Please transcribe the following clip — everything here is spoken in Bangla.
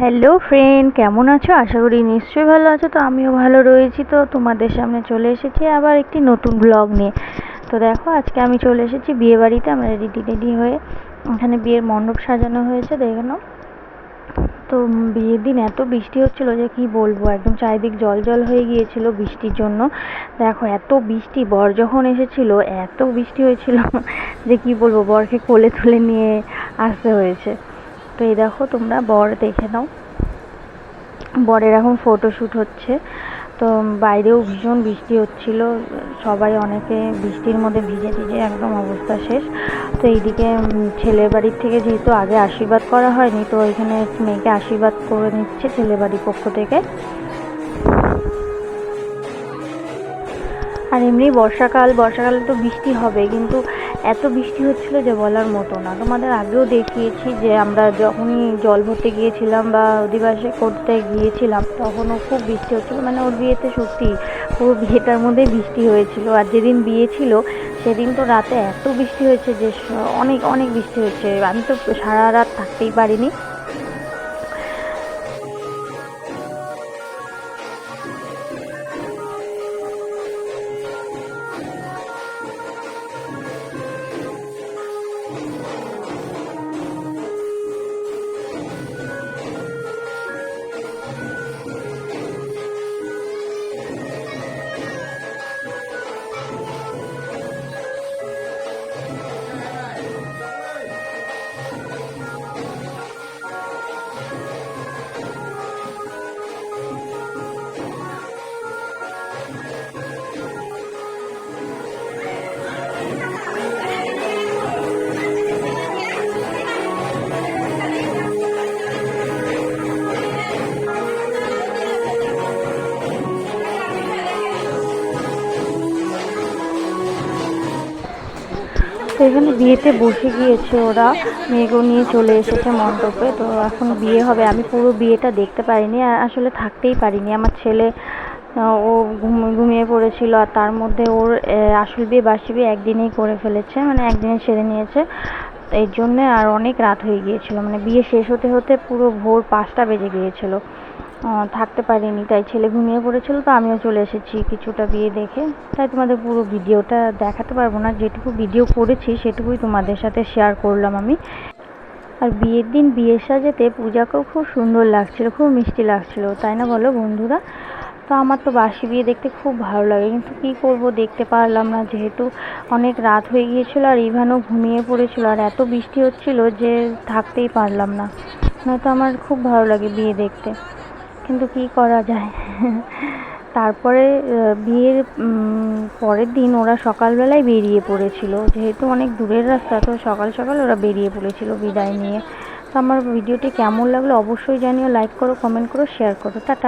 হ্যালো ফ্রেন্ড কেমন আছো? আশা করি নিশ্চয়ই ভালো আছো। তো আমিও ভালো রয়েছি। তো তোমাদের সামনে চলে এসেছি আবার একটি নতুন ব্লগ নিয়ে। তো দেখো, আজকে আমি চলে এসেছি বিয়েবাড়িতে আমরা রেডি টেডি হয়ে। এখানে বিয়ের মণ্ডপ সাজানো হয়েছে, দেখে নাও। তো বিয়ের দিন এত বৃষ্টি হচ্ছিল যে কি বলব? একদম চারিদিক জল জল হয়ে গিয়েছিল বৃষ্টির জন্য। দেখো, এত বৃষ্টি, বর যখন এসেছিল, এত বৃষ্টি হয়েছিল যে কি বলব? বরকে কোলে তুলে নিয়ে আসতে হয়েছে। তো এই দেখো, তোমরা বর দেখে নাও। বরের এখন ফটোশ্যুট হচ্ছে। তো বাইরেও ভীষণ বৃষ্টি হচ্ছিল। সবাই অনেকে বৃষ্টির মধ্যে ভিজে ভিজে একদম অবস্থা শেষ। তো এইদিকে ছেলের বাড়ির থেকে যেহেতু আগে আশীর্বাদ করা হয়নি, তো এখানে মেয়েকে আশীর্বাদ করে নিচ্ছে ছেলে বাড়ির পক্ষ থেকে। আর এমনি বর্ষাকাল, বর্ষাকালে তো বৃষ্টি হবে, কিন্তু এত বৃষ্টি হচ্ছিল যে বলার মতো না। তোমাদের আগেও দেখিয়েছি যে আমরা যখনই জল ভরতে গিয়েছিলাম বা অধিবাসে করতে গিয়েছিলাম, তখনও খুব বৃষ্টি হচ্ছিল। মানে ওর বিয়েতে সত্যি পুরো বিয়েটার মধ্যে বৃষ্টি হয়েছিল। আর যেদিন বিয়ে ছিল, সেদিন তো রাতে এত বৃষ্টি হয়েছে যে অনেক অনেক বৃষ্টি হয়েছে আমি তো সারা রাত থাকতেই পারিনি। তো এখানে বিয়েতে বসে গিয়েছে ওরা। মেয়েকেও নিয়ে চলে এসেছে মণ্ডপে। তো এখন বিয়ে হবে। আমি পুরো বিয়েটা দেখতে পারিনি। আর আসলে থাকতেই পারিনি। আমার ছেলে ও ঘুমিয়ে পড়েছিল আর তার মধ্যে ওর আসল বিয়ে বাসি বিয়ে একদিনেই করে ফেলেছে। মানে একদিনে সেরে নিয়েছে। এর জন্যে আর অনেক রাত হয়ে গিয়েছিল। মানে বিয়ে শেষ হতে হতে পুরো ভোর পাঁচটা বেজে গিয়েছিল। থাকতে পারিনি, তাই ছেলে ঘুমিয়ে পড়েছিল তো আমিও চলে এসেছি কিছুটা বিয়ে দেখে। তাই তোমাদের পুরো ভিডিওটা দেখাতে পারব না, যেটুকু ভিডিও করেছি সেটুকুই তোমাদের সাথে শেয়ার করলাম আমি। আর বিয়ের দিন বিয়ের সাজেতে পূজাকেও খুব সুন্দর লাগছিল, খুব মিষ্টি লাগছিল, তাই না বলো বন্ধুরা? তো আমার তো বাসি বিয়ে দেখতে খুব ভালো লাগে, কিন্তু কী করব দেখতে পারলাম না, যেহেতু অনেক রাত হয়ে গিয়েছিল আর ইভানও ঘুমিয়ে পড়েছিল, আর এত বৃষ্টি হচ্ছিল যে থাকতেই পারলাম না। নয়তো আমার খুব ভালো লাগে বিয়ে দেখতে। কিন্তু কি করা যায়? তারপরে বিয়ের পরের দিন ওরা সকালবেলায় বেরিয়ে পড়েছিল। যেহেতু অনেক দূরের রাস্তা, তো সকাল সকাল ওরা বেরিয়ে পড়েছিল বিদায় নিয়ে। তো আমার ভিডিওটি কেমন লাগল অবশ্যই জানিও লাইক করো কমেন্ট করো শেয়ার করো। টাটা।